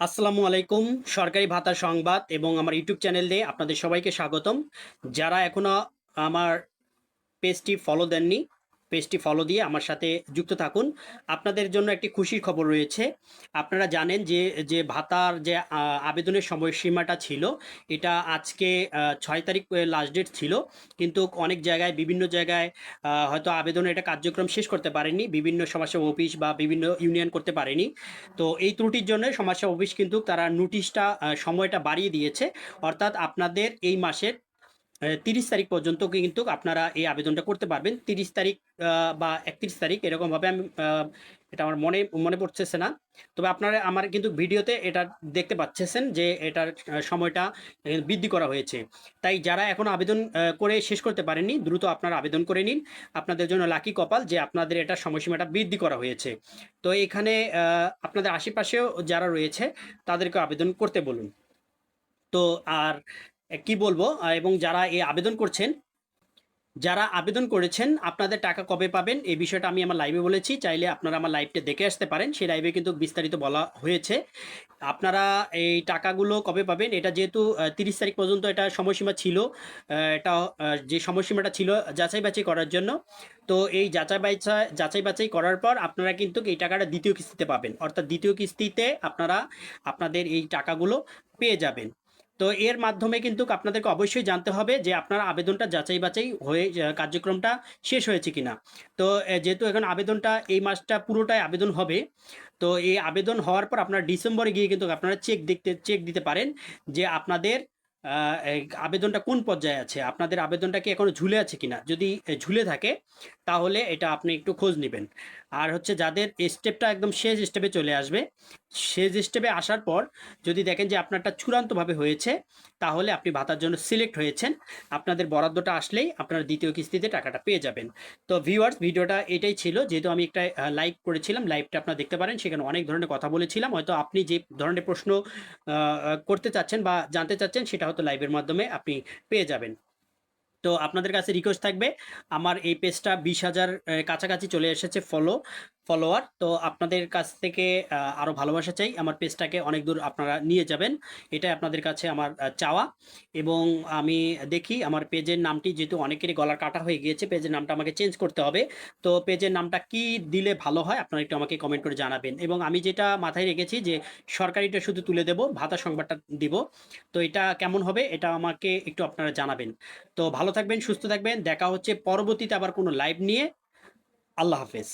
আসসালামু আলাইকুম, সরকারি ভাতা সংবাদ এবং আমার ইউটিউব চ্যানেল দিয়ে আপনাদের সবাইকে স্বাগতম। যারা এখনও আমার পেজটি ফলো দেননি পেজটি ফলো দিয়ে আমার সাথে যুক্ত থাকুন। আপনাদের জন্য একটি খুশির খবর রয়েছে। আপনারা জানেন যে যে ভাতার যে আবেদনের সময়সীমাটা ছিল, এটা আজকে ছয় তারিখ লাস্ট ডেট ছিল। কিন্তু অনেক জায়গায়, বিভিন্ন জায়গায় হয়তো আবেদনের এটা কার্যক্রম শেষ করতে পারেনি। বিভিন্ন সমাজসেবা অফিস বা বিভিন্ন ইউনিয়ন করতে পারেনি। তো এই ত্রুটির জন্য সমাজসেবা অফিস কিন্তু তারা নোটিশটা সময়টা বাড়িয়ে দিয়েছে। অর্থাৎ আপনাদের এই মাসের তিরিশ তারিখ পর্যন্ত কিন্তু আপনারা এই আবেদনটা করতে পারবেন। তিরিশ তারিখ বা একত্রিশ তারিখ এরকমভাবে আমি এটা আমার মনে মনে পড়তেছে না। তবে আপনারা আমার কিন্তু ভিডিওতে এটা দেখতে পাচ্ছেন যে এটার সময়টা বৃদ্ধি করা হয়েছে। তাই যারা এখন আবেদন করে শেষ করতে পারেননি, দ্রুত আপনারা আবেদন করে নিন। আপনাদের জন্য লাকি কপাল যে আপনাদের এটা সময়সীমাটা বৃদ্ধি করা হয়েছে। তো এখানে আপনাদের আশেপাশেও যারা রয়েছে, তাদেরকে আবেদন করতে বলুন। তো আর কি বলব? এবং যারা এই আবেদন করছেন, যারা আবেদন করেছেন, আপনাদের টাকা কবে পাবেন? এই বিষয়টা আমি আমার লাইভে বলেছি। চাইলে আপনারা আমার লাইভটা দেখে আসতে পারেন। সেই লাইভে কিন্তু বিস্তারিত বলা হয়েছে। আপনারা এই টাকাগুলো কবে পাবেন? এটা যেহেতু তিরিশ তারিখ পর্যন্ত এটা সময়সীমা ছিল এটা যে সময়সীমাটা ছিল যাচাই বাছাই করার জন্য। তো এই যাচাই বাছাই যাচাই বাছাই করার পর আপনারা কিন্তু এই টাকাটা দ্বিতীয় কিস্তিতে পাবেন। অর্থাৎ দ্বিতীয় কিস্তিতে আপনারা আপনাদের এই টাকাগুলো পেয়ে যাবেন। তো এর মাধ্যমে কিন্তু আপনাদেরকে অবশ্যই জানতে হবে যে আপনার আবেদনটা যাচাই বাছাই হয়ে কার্যক্রমটা শেষ হয়েছে কিনা। তো যেহেতু এখন আবেদনটা এই মাসটা পুরোটাই আবেদন হবে, তো এই আবেদন হওয়ার পর আপনার ডিসেম্বরে গিয়ে কিন্তু আপনারা চেক দেখতে, চেক দিতে পারেন যে আপনাদের আবেদনটা কোন পর্যায়ে আছে, আপনাদের আবেদনটা কি এখনও ঝুলে আছে কিনা। যদি ঝুলে থাকে, তাহলে এটা আপনি একটু খোঁজ নেবেন। আর হচ্ছে যাদের স্টেপটা একদম শেষ স্টেপে চলে আসবে, শেষ স্টেপে আসার পর যদি দেখেন যে আপনারটা চূড়ান্তভাবে হয়েছে, তাহলে আপনি ভাতার জন্য সিলেক্ট হয়েছেন। আপনাদের বরাদ্দটা আসলেই আপনার দ্বিতীয় কিস্তিতে টাকাটা পেয়ে যাবেন। তো ভিউয়ার্স ভিডিওটা এটাই ছিল। যেহেতু আমি একটা লাইভ করেছিলাম লাইভটা আপনারা দেখতে পারেন। সেখানে অনেক ধরনের কথা বলেছিলাম। হয়তো আপনি যে ধরনের প্রশ্ন করতে চাচ্ছেন বা জানতে চাচ্ছেন, সেটা হয়তো লাইভের মাধ্যমে আপনি পেয়ে যাবেন। তো আপনাদের কাছে রিকোয়েস্ট থাকবে, আমার এই পেজটা বিশ হাজার কাছাকাছি চলে এসেছে ফলো ফলোয়ার তো আপনাদের কাছ থেকে আরও ভালোবাসা চাই, আমার পেজটাকে অনেক দূর আপনারা নিয়ে যাবেন, এটাই আপনাদের কাছে আমার চাওয়া, এবং আমি দেখি আমার পেজের নামটি, যেহেতু অনেকেরই গলার কাটা হয়ে গিয়েছে পেজের নামটা আমাকে চেঞ্জ করতে হবে, তো পেজের নামটা কি দিলে ভালো হয়, আপনারা একটু আমাকে কমেন্ট করে জানাবেন, এবং আমি যেটা মাথায় রেখেছি যে সরকারিটা শুধু তুলে দেব, ভাতা সংবাদটা দিব, তো এটা কেমন হবে, এটা আমাকে একটু আপনারা জানাবেন, তো ভালো থাকবেন সুস্থ থাকবেন। দেখা হচ্ছে পরবর্তীতে আবার কোনো লাইভ নিয়ে। আল্লাহ হাফেজ।